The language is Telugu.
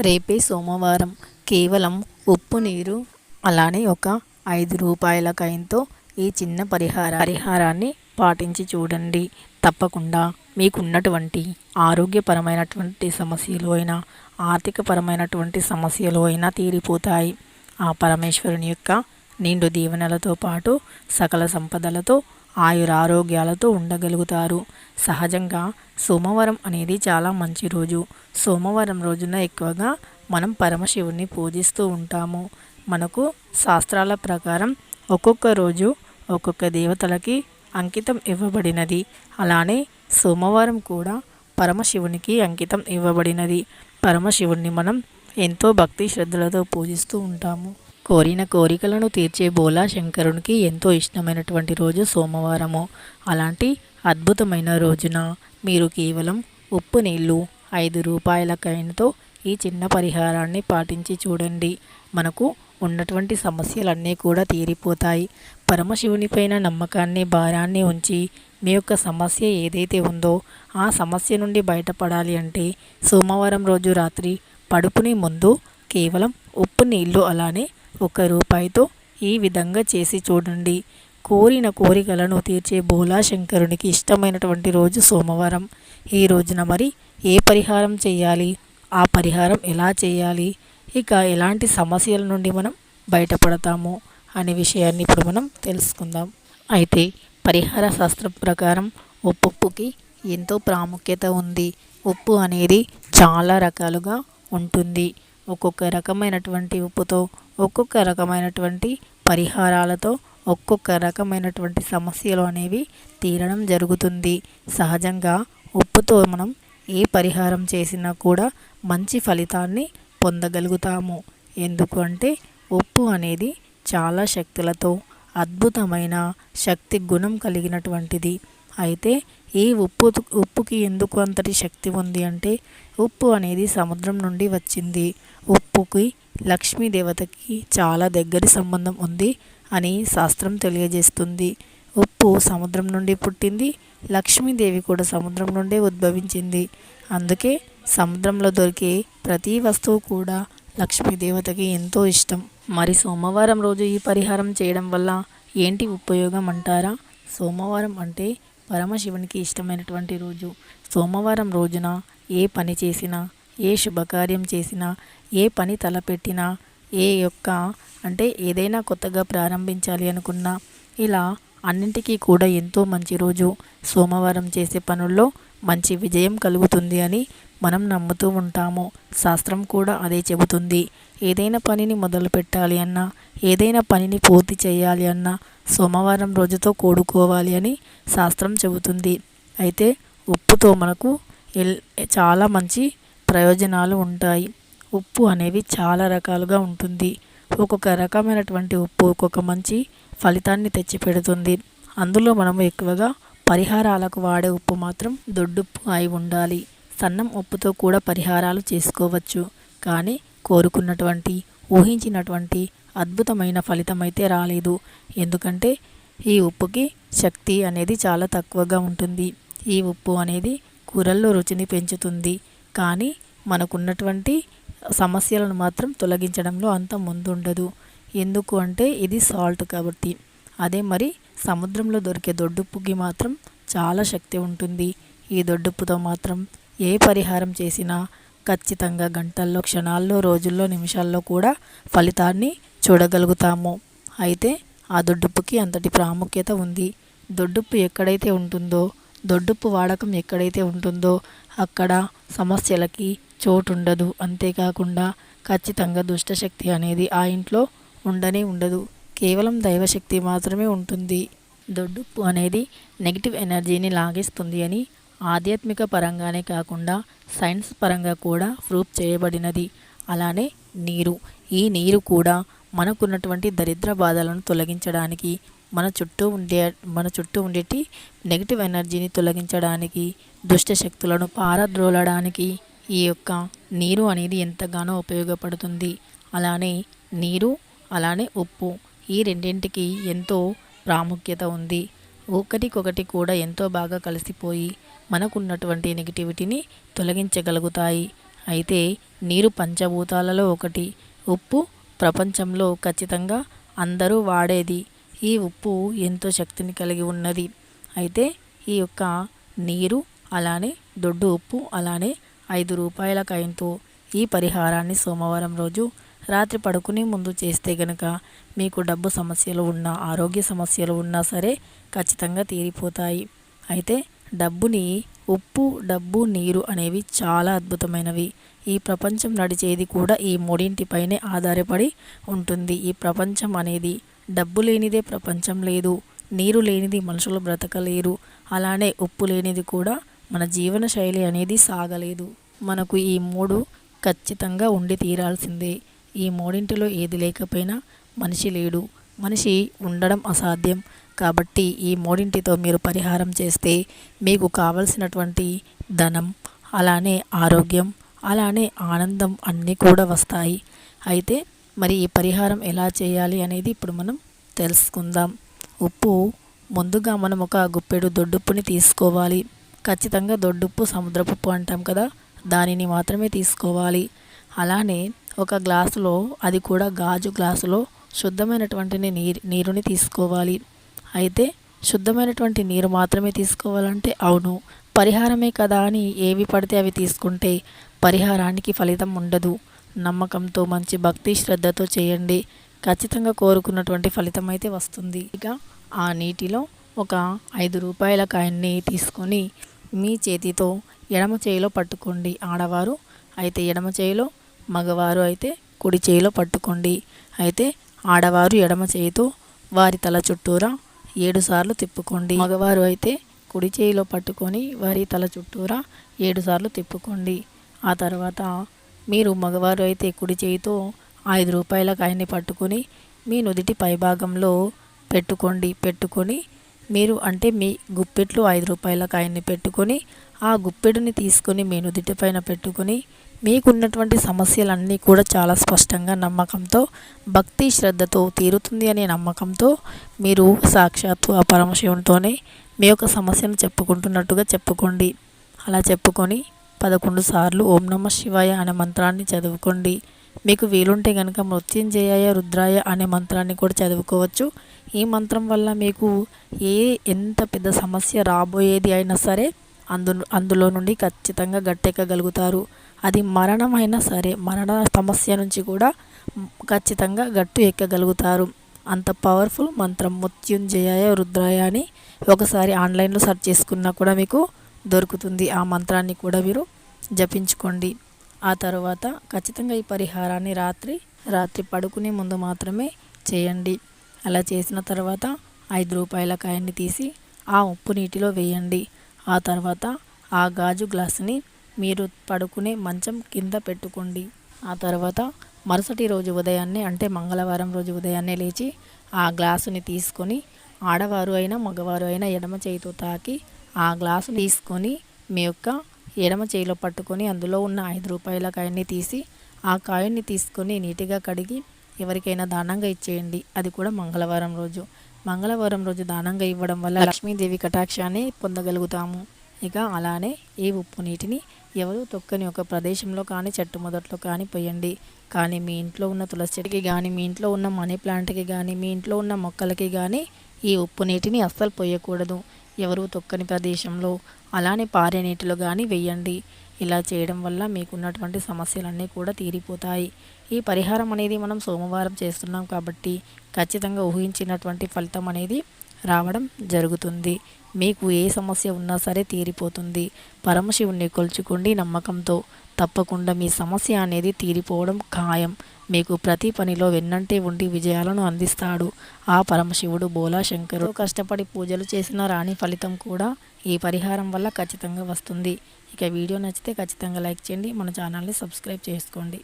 రేపే సోమవారం కేవలం ఉప్పు నీరు అలానే ఒక ఐదు రూపాయల కైన్తో ఈ చిన్న పరిహార పరిహారాన్ని పాటించి చూడండి. తప్పకుండా మీకున్నటువంటి ఆరోగ్యపరమైనటువంటి సమస్యలు అయినా ఆర్థికపరమైనటువంటి సమస్యలు అయినా తీరిపోతాయి. ఆ పరమేశ్వరుని యొక్క నిండు దీవెనలతో పాటు సకల సంపదలతో ఆయురారోగ్యాలతో ఉండగలుగుతారు. సహజంగా సోమవారం అనేది చాలా మంచి రోజు. సోమవారం రోజున ఎక్కువగా మనం పరమశివుని పూజిస్తూ ఉంటాము. మనకు శాస్త్రాల ప్రకారం ఒక్కొక్క రోజు ఒక్కొక్క దేవతలకి అంకితం ఇవ్వబడినది. అలానే సోమవారం కూడా పరమశివునికి అంకితం ఇవ్వబడినది. పరమశివుణ్ణి మనం ఎంతో భక్తి శ్రద్ధలతో పూజిస్తూ ఉంటాము. కోరిన కోరికలను తీర్చే బోలా శంకరునికి ఎంతో ఇష్టమైనటువంటి రోజు సోమవారము. అలాంటి అద్భుతమైన రోజున మీరు కేవలం ఉప్పు నీళ్ళు ఐదు రూపాయల కైనతో ఈ చిన్న పరిహారాన్ని పాటించి చూడండి. మనకు ఉన్నటువంటి సమస్యలన్నీ కూడా తీరిపోతాయి. పరమశివునిపైన నమ్మకాన్ని భారాన్ని ఉంచి మీ యొక్క సమస్య ఏదైతే ఉందో ఆ సమస్య నుండి బయటపడాలి అంటే సోమవారం రోజు రాత్రి పడుపుని ముందు కేవలం ఉప్పు నీళ్ళు అలానే ఒక రూపాయితో ఈ విధంగా చేసి చూడండి. కోరిన కోరికలను తీర్చే భోలా శంకరునికి ఇష్టమైనటువంటి రోజు సోమవారం. ఈ రోజున మరి ఏ పరిహారం చేయాలి? ఆ పరిహారం ఎలా చేయాలి? ఇక ఎలాంటి సమస్యల నుండి మనం బయటపడతాము అనే విషయాన్ని ఇప్పుడు మనం తెలుసుకుందాం. అయితే పరిహార శాస్త్రం ప్రకారం ఉప్పుకి ఎంతో ప్రాముఖ్యత ఉంది. ఉప్పు అనేది చాలా రకాలుగా ఉంటుంది. ఒక్కొక్క రకమైనటువంటి ఉప్పుతో ఒక్కొక్క రకమైనటువంటి పరిహారాలతో ఒక్కొక్క రకమైనటువంటి సమస్యలు అనేవి తీరడం జరుగుతుంది. సహజంగా ఉప్పుతో మనం ఏ పరిహారం చేసినా కూడా మంచి ఫలితాన్ని పొందగలుగుతాము. ఎందుకంటే ఉప్పు అనేది చాలా శక్తులతో అద్భుతమైన శక్తి గుణం కలిగినటువంటిది. అయితే ఈ ఉప్పు ఉప్పుకి ఎందుకు అంతటి శక్తి ఉంది అంటే ఉప్పు అనేది సముద్రం నుండి వచ్చింది. ఉప్పుకి లక్ష్మీ దేవతకి చాలా దగ్గరి సంబంధం ఉంది అని శాస్త్రం తెలియజేస్తుంది. ఉప్పు సముద్రం నుండి పుట్టింది లక్ష్మీదేవి కూడా సముద్రం నుండే ఉద్భవించింది. అందుకే సముద్రంలో దొరికే ప్రతి వస్తువు కూడా లక్ష్మీదేవతకి ఎంతో ఇష్టం. మరి సోమవారం రోజు ఈ పరిహారం చేయడం వల్ల ఏంటి ఉపయోగం అంటారా? సోమవారం అంటే పరమశివునికి ఇష్టమైనటువంటి రోజు. సోమవారం రోజున ఏ పని చేసినా ఏ శుభకార్యం చేసినా ఏ పని తలపెట్టినా ఏ యొక్క అంటే ఏదైనా కొత్తగా ప్రారంభించాలి అనుకున్నా ఇలా అన్నింటికీ కూడా ఎంతో మంచి రోజు. సోమవారం చేసే పనుల్లో మంచి విజయం కలుగుతుంది అని మనం నమ్ముతూ ఉంటాము? శాస్త్రం కూడా అదే చెబుతుంది. ఏదైనా పనిని మొదలు పెట్టాలి అన్నా ఏదైనా పనిని పూర్తి చేయాలి అన్నా సోమవారం రోజుతో కూడుకోవాలి అని శాస్త్రం చెబుతుంది. అయితే ఉప్పుతో మనకు చాలా మంచి ప్రయోజనాలు ఉంటాయి. ఉప్పు అనేవి చాలా రకాలుగా ఉంటుంది. ఒక్కొక్క రకమైనటువంటి ఉప్పు ఒక్కొక్క మంచి ఫలితాన్ని తెచ్చిపెడుతుంది. అందులో మనము ఎక్కువగా పరిహారాలకు వాడే ఉప్పు మాత్రం దొడ్డుప్పు అయి ఉండాలి. సన్నం ఉప్పుతో కూడా పరిహారాలు చేసుకోవచ్చు. కానీ కోరుకున్నటువంటి ఊహించినటువంటి అద్భుతమైన ఫలితం అయితే రాలేదు. ఎందుకంటే ఈ ఉప్పుకి శక్తి అనేది చాలా తక్కువగా ఉంటుంది. ఈ ఉప్పు అనేది కూరల్లో రుచిని పెంచుతుంది. కానీ మనకున్నటువంటి సమస్యలను మాత్రం తొలగించడంలో అంత ముందుండదు. ఎందుకు అంటే ఇది సాల్ట్ కాబట్టి. అదే మరి సముద్రంలో దొరికే దొడ్డుప్పుకి మాత్రం చాలా శక్తి ఉంటుంది. ఈ దొడ్డుప్పుతో మాత్రం ఏ పరిహారం చేసినా ఖచ్చితంగా గంటల్లో క్షణాల్లో రోజుల్లో నిమిషాల్లో కూడా ఫలితాన్ని చూడగలుగుతాము. అయితే ఆ దొడ్డుప్పుకి అంతటి ప్రాముఖ్యత ఉంది. దొడ్డుప్పు ఎక్కడైతే ఉంటుందో దొడ్డుప్పు వాడకం ఎక్కడైతే ఉంటుందో అక్కడ సమస్యలకి చోటు ఉండదు అంతేకాకుండా ఖచ్చితంగా దుష్టశక్తి అనేది ఆ ఇంట్లో ఉండనే ఉండదు. కేవలం దైవశక్తి మాత్రమే ఉంటుంది. దొడ్డుప్పు అనేది నెగిటివ్ ఎనర్జీని లాగేస్తుంది అని ఆధ్యాత్మిక పరంగానే కాకుండా సైన్స్ పరంగా కూడా ప్రూఫ్ చేయబడినది. అలానే నీరు. ఈ నీరు కూడా మనకున్నటువంటి దరిద్ర బాధలను తొలగించడానికి మన చుట్టూ ఉండే మన చుట్టూ ఉండేటి నెగిటివ్ ఎనర్జీని తొలగించడానికి దుష్ట శక్తులను పారద్రోలడానికి ఈ యొక్క నీరు అనేది ఎంతగానో ఉపయోగపడుతుంది. అలానే నీరు అలానే ఉప్పు ఈ రెండింటికి ఎంతో ప్రాముఖ్యత ఉంది. ఒకటికొకటి కూడా ఎంతో బాగా కలిసిపోయి మనకున్నటువంటి నెగిటివిటీని తొలగించగలుగుతాయి. అయితే నీరు పంచభూతాలలో ఒకటి. ఉప్పు ప్రపంచంలో ఖచ్చితంగా అందరూ వాడేది. ఈ ఉప్పు ఎంతో శక్తిని కలిగి ఉన్నది. అయితే ఈ యొక్క నీరు అలానే దొడ్డు ఉప్పు అలానే ఐదు రూపాయల కాయంతో ఈ పరిహారాన్ని సోమవారం రోజు రాత్రి పడుకునే ముందు చేస్తే గనక మీకు డబ్బు సమస్యలు ఉన్నా ఆరోగ్య సమస్యలు ఉన్నా సరే ఖచ్చితంగా తీరిపోతాయి. అయితే డబ్బుని ఉప్పు డబ్బు నీరు అనేవి చాలా అద్భుతమైనవి. ఈ ప్రపంచం నడిచేది కూడా ఈ మూడింటిపైనే ఆధారపడి ఉంటుంది. ఈ ప్రపంచం అనేది డబ్బు లేనిదే ప్రపంచం లేదు. నీరు లేనిది మనుషులు బ్రతకలేరు. అలానే ఉప్పు లేనిది కూడా మన జీవన శైలి అనేది సాగలేదు. మనకు ఈ మూడు ఖచ్చితంగా ఉండి తీరాల్సిందే. ఈ మూడింటిలో ఏది లేకపోయినా మనిషి లేడు. మనిషి ఉండడం అసాధ్యం. కాబట్టి ఈ మూడింటితో మీరు పరిహారం చేస్తే మీకు కావలసినటువంటి ధనం అలానే ఆరోగ్యం అలానే ఆనందం అన్నీ కూడా వస్తాయి. అయితే మరి ఈ పరిహారం ఎలా చేయాలి అనేది ఇప్పుడు మనం తెలుసుకుందాం. ఉప్పు ముందుగా మనం ఒక గుప్పెడు దొడ్డుప్పుని తీసుకోవాలి. ఖచ్చితంగా దొడ్డుప్పు సముద్రపుప్పు అంటాం కదా దానిని మాత్రమే తీసుకోవాలి. అలానే ఒక గ్లాసులో అది కూడా గాజు గ్లాసులో శుద్ధమైనటువంటి నీరు నీరుని తీసుకోవాలి. అయితే శుద్ధమైనటువంటి నీరు మాత్రమే తీసుకోవాలంటే అవును. పరిహారమే కదా అని ఏవి పడితే అవి తీసుకుంటే పరిహారానికి ఫలితం ఉండదు. నమ్మకంతో మంచి భక్తి శ్రద్ధతో చేయండి. ఖచ్చితంగా కోరుకున్నటువంటి ఫలితం అయితే వస్తుంది. ఇక ఆ నీటిలో ఒక ఐదు రూపాయల కాయన్ని తీసుకొని మీ చేతితో ఎడమ చేయిలో పట్టుకోండి ఆడవారు. అయితే ఎడమ చేయిలో మగవారు అయితే కుడి చేయిలో పట్టుకోండి. అయితే ఆడవారు ఎడమ చేయితో వారి తల చుట్టూరా ఏడు సార్లు తిప్పుకోండి. మగవారు అయితే కుడి చేయిలో పట్టుకొని వారి తల చుట్టూరా ఏడు సార్లు తిప్పుకోండి. ఆ తర్వాత మీరు మగవారు అయితే కుడి చేయితో ఐదు రూపాయల కాయని పట్టుకొని మీ నుదిటి పైభాగంలో పెట్టుకోండి. పెట్టుకొని మీరు అంటే మీ గుప్పెట్లు ఐదు రూపాయల కాయన్ని పెట్టుకొని ఆ గుప్పెడుని తీసుకొని మీ నుదిటి పైన పెట్టుకొని మీకున్నటువంటి సమస్యలన్నీ కూడా చాలా స్పష్టంగా నమ్మకంతో భక్తి శ్రద్ధతో తీరుతుంది అనే నమ్మకంతో మీరు సాక్షాత్తు ఆ పరమశివునితోనే మీ యొక్క సమస్యను చెప్పుకుంటున్నట్టుగా చెప్పుకోండి. అలా చెప్పుకొని పదకొండు సార్లు ఓం నమ శివాయ అనే మంత్రాన్ని చదువుకోండి. మీకు వీలుంటే కనుక మృత్యుంజయాయ రుద్రాయ అనే మంత్రాన్ని కూడా చదువుకోవచ్చు. ఈ మంత్రం వల్ల మీకు ఏ ఎంత పెద్ద సమస్య రాబోయేది అయినా సరే అందు అందులో నుండి ఖచ్చితంగా గట్టెక్కగలుగుతారు. అది మరణమైనా సరే మరణ సమస్య నుంచి కూడా ఖచ్చితంగా గట్టు ఎక్కగలుగుతారు. అంత పవర్ఫుల్ మంత్రం మృత్యుంజయాయ రుద్రాయ అని ఒకసారి ఆన్లైన్లో సెర్చ్ చేసుకున్నా కూడా మీకు దొరుకుతుంది. ఆ మంత్రాన్ని కూడా మీరు జపించుకోండి. ఆ తర్వాత ఖచ్చితంగా ఈ పరిహారాన్ని రాత్రి రాత్రి పడుకునే ముందు మాత్రమే చేయండి. అలా చేసిన తర్వాత ఐదు రూపాయల కాయన్ని తీసి ఆ ఉప్పు నీటిలో వేయండి. ఆ తర్వాత ఆ గాజు గ్లాసుని మీరు పడుకునే మంచం కింద పెట్టుకోండి. ఆ తర్వాత మరుసటి రోజు ఉదయాన్నే అంటే మంగళవారం రోజు ఉదయాన్నే లేచి ఆ గ్లాసుని తీసుకొని ఆడవారు అయినా మగవారు అయినా ఎడమ చేయితో తాకి ఆ గ్లాసు తీసుకొని మీ యొక్క ఎడమ చేయిలో పట్టుకొని అందులో ఉన్న ఐదు రూపాయల కాయన్ని తీసి ఆ కాయన్ని తీసుకొని నీట్గా కడిగి ఎవరికైనా దానంగా ఇచ్చేయండి. అది కూడా మంగళవారం రోజు. మంగళవారం రోజు దానంగా ఇవ్వడం వల్ల లక్ష్మీదేవి కటాక్షాన్ని పొందగలుగుతాము. ఇక అలానే ఈ ఉప్పు నీటిని ఎవరు తొక్కని ఒక ప్రదేశంలో కానీ చెట్టు మొదట్లో కానీ పోయండి. కానీ మీ ఇంట్లో ఉన్న తులసి చెట్టుకి కానీ మీ ఇంట్లో ఉన్న మనీ ప్లాంట్కి కానీ మీ ఇంట్లో ఉన్న మొక్కలకి కానీ ఈ ఉప్పు నీటిని అస్సలు పోయకూడదు. ఎవరు తొక్కని ప్రదేశంలో అలానే పారే నీటిలో కానీ వెయ్యండి ఇలా చేయడం వల్ల మీకున్నటువంటి సమస్యలన్నీ కూడా తీరిపోతాయి. ఈ పరిహారం అనేది మనం సోమవారం చేస్తున్నాం కాబట్టి ఖచ్చితంగా ఊహించినటువంటి ఫలితం అనేది రావడం జరుగుతుంది. మీకు ఏ సమస్య ఉన్నా సరే తీరిపోతుంది. పరమశివుణ్ణి కొలుచుకోండి నమ్మకంతో. తప్పకుండా మీ సమస్య అనేది తీరిపోవడం ఖాయం. మీకు ప్రతి పనిలో వెన్నంటే ఉండి విజయాలను అందిస్తాడు. ఆ పరమశివుడు బోలా శంకరు కష్టపడి పూజలు చేసిన రాని ఫలితం కూడా ఈ పరిహారం వల్ల ఖచ్చితంగా వస్తుంది. ఇక వీడియో నచ్చితే ఖచ్చితంగా లైక్ చేయండి. మన ఛానల్ని సబ్స్క్రైబ్ చేసుకోండి.